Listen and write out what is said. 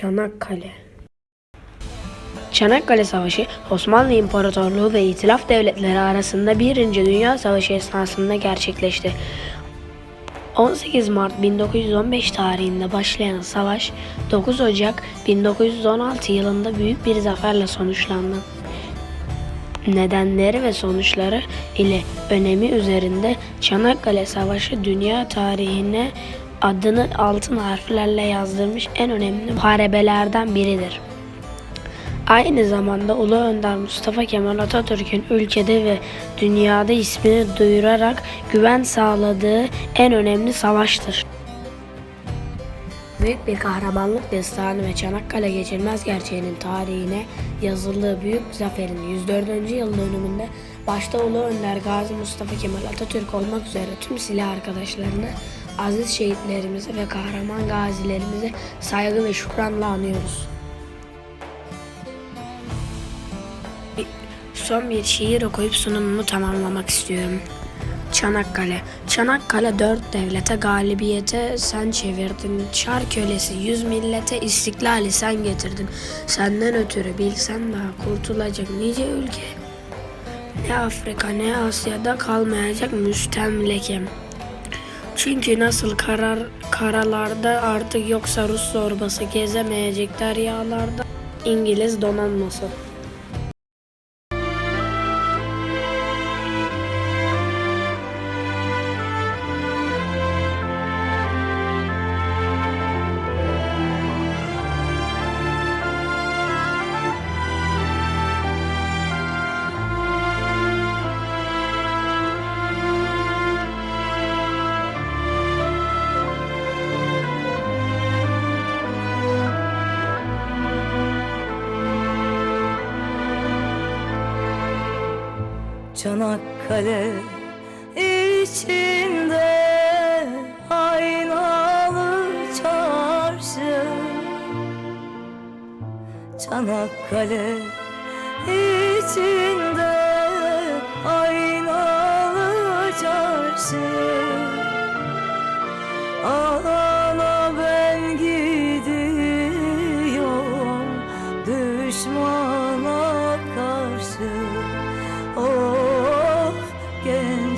Çanakkale Çanakkale Savaşı Osmanlı İmparatorluğu ve İtilaf Devletleri arasında Birinci Dünya Savaşı esnasında gerçekleşti. 18 Mart 1915 tarihinde başlayan savaş 9 Ocak 1916 yılında büyük bir zaferle sonuçlandı. Nedenleri ve sonuçları ile önemi üzerinde Çanakkale Savaşı dünya tarihine adını altın harflerle yazdırmış en önemli muharebelerden biridir. Aynı zamanda Ulu Önder Mustafa Kemal Atatürk'ün ülkede ve dünyada ismini duyurarak güven sağladığı en önemli savaştır. Büyük bir kahramanlık destanı ve Çanakkale geçilmez gerçeğinin tarihine yazıldığı büyük zaferin 104. yıl dönümünde başta Ulu Önder Gazi Mustafa Kemal Atatürk olmak üzere tüm silah arkadaşlarını aziz şehitlerimizi ve kahraman gazilerimizi saygı ve şükranla anıyoruz. Son bir şiir okuyup sunumumu tamamlamak istiyorum. Çanakkale. Çanakkale dört devlete galibiyete sen çevirdin. Çar kölesi yüz millete istiklali sen getirdin. Senden ötürü bilsen daha kurtulacak nice ülke. Ne Afrika ne Asya'da kalmayacak müstemlekem. Çünkü nasıl karar karalarda artık yoksa Rus zorbası gezemeyecek deryalarda İngiliz donanması. Çanakkale içinde aynalı çarşı. Çanakkale içinde aynalı çarşı. Ana ben gidiyorum düşmana karşı. Of